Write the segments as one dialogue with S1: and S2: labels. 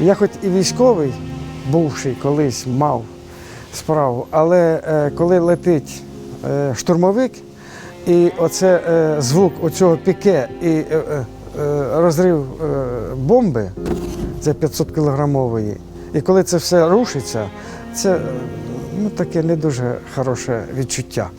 S1: Я хоч і військовий, бувший колись мав справу, але е, коли летить е, штурмовик, і оце е, звук оцього піке і е, е, е, розрив е, бомби, це 500 кілограмової, і коли це все рушиться, це ну, таке не дуже хороше відчуття.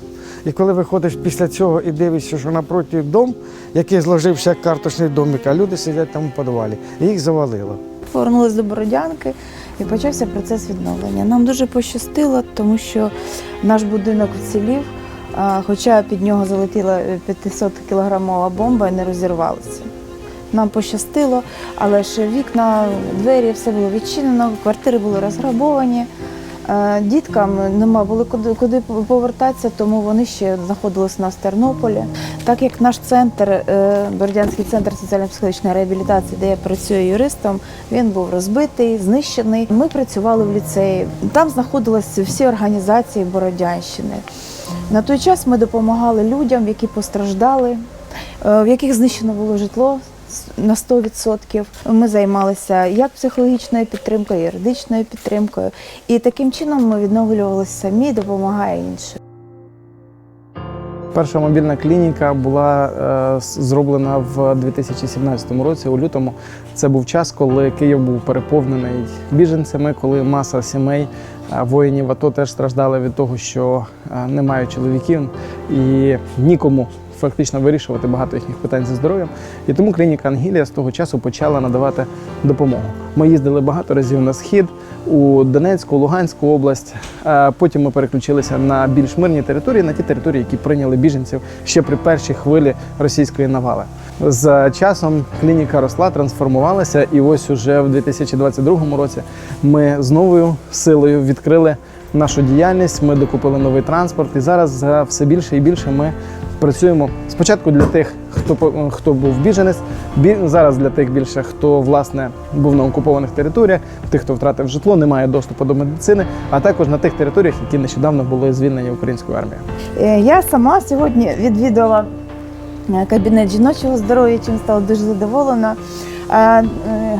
S1: І коли виходиш після цього і дивишся, що напроти дом, який зложився як карточний домик, а люди сидять там у підвалі, і їх завалило.
S2: Повернулись до Бородянки і почався процес відновлення. Нам дуже пощастило, тому що наш будинок вцілів, хоча під нього залетіла 500 кілограмова бомба і не розірвалася. Нам пощастило, але ж вікна, двері, все було відчинено, квартири були розграбовані. Е, Діткам нема було куди, куди повертатися, тому вони ще знаходилися в Тернополі. Так як наш центр, е, Бородянський центр соціально-психологічної реабілітації, де я працюю юристом, він був розбитий, знищений. Ми працювали в ліцеї. Там знаходилися всі організації Бородянщини. На той час ми допомагали людям, які постраждали, е, в яких знищено було житло на 100%. Ми займалися як психологічною підтримкою, юридичною підтримкою. І таким чином ми відновлювалися самі, допомагає іншим.
S3: Перша мобільна клініка була е, зроблена в 2017 році, у лютому. Це був час, коли Київ був переповнений біженцями, коли маса сімей е, воїнів АТО теж страждали від того, що е, немає чоловіків і нікому фактично вирішувати багато їхніх питань зі здоров'ям. І тому клініка Ангелія з того часу почала надавати допомогу. Ми їздили багато разів на схід у Донецьку, Луганську область. Потім ми переключилися на більш мирні території, на ті території, які прийняли біженців ще при першій хвилі російської навали. З часом клініка росла, трансформувалася, і ось уже в 2022 році ми з новою силою відкрили нашу діяльність. Ми докупили новий транспорт, і зараз все більше і більше ми працюємо спочатку для тих, хто хто був біженець, бі- зараз для тих більше, хто власне був на окупованих територіях, тих, хто втратив житло, не має доступу до медицини, а також на тих територіях, які нещодавно були звільнені українською армією.
S2: Е, Я сама сьогодні відвідала е, кабінет жіночого здоров'я, чим стала дуже задоволена. Е,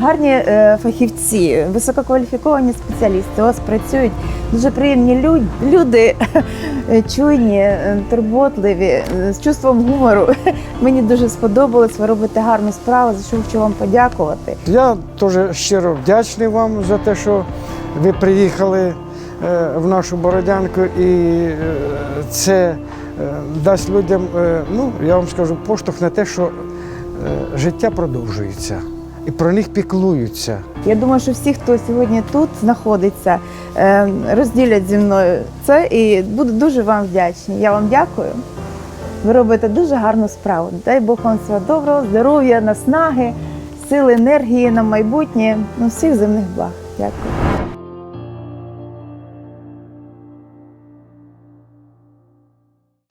S2: Гарні е, фахівці, висококваліфіковані спеціалісти вас працюють. Дуже приємні лю- люди, чуйні, е, турботливі, з чувством гумору. Мені дуже сподобалось. Ви робите гарну справу, за що хочу вам подякувати.
S1: Я теж щиро вдячний вам за те, що ви приїхали в нашу Бородянку, і це дасть людям, ну я вам скажу, поштовх на те, що життя продовжується і про них піклуються.
S2: Я думаю, що всі, хто сьогодні тут знаходиться, е, розділять зі мною це і буду дуже вам вдячні. Я вам дякую. Ви робите дуже гарну справу. Дай Бог вам всього доброго, здоров'я, наснаги, сили, енергії на майбутнє, ну всіх земних благ. Дякую.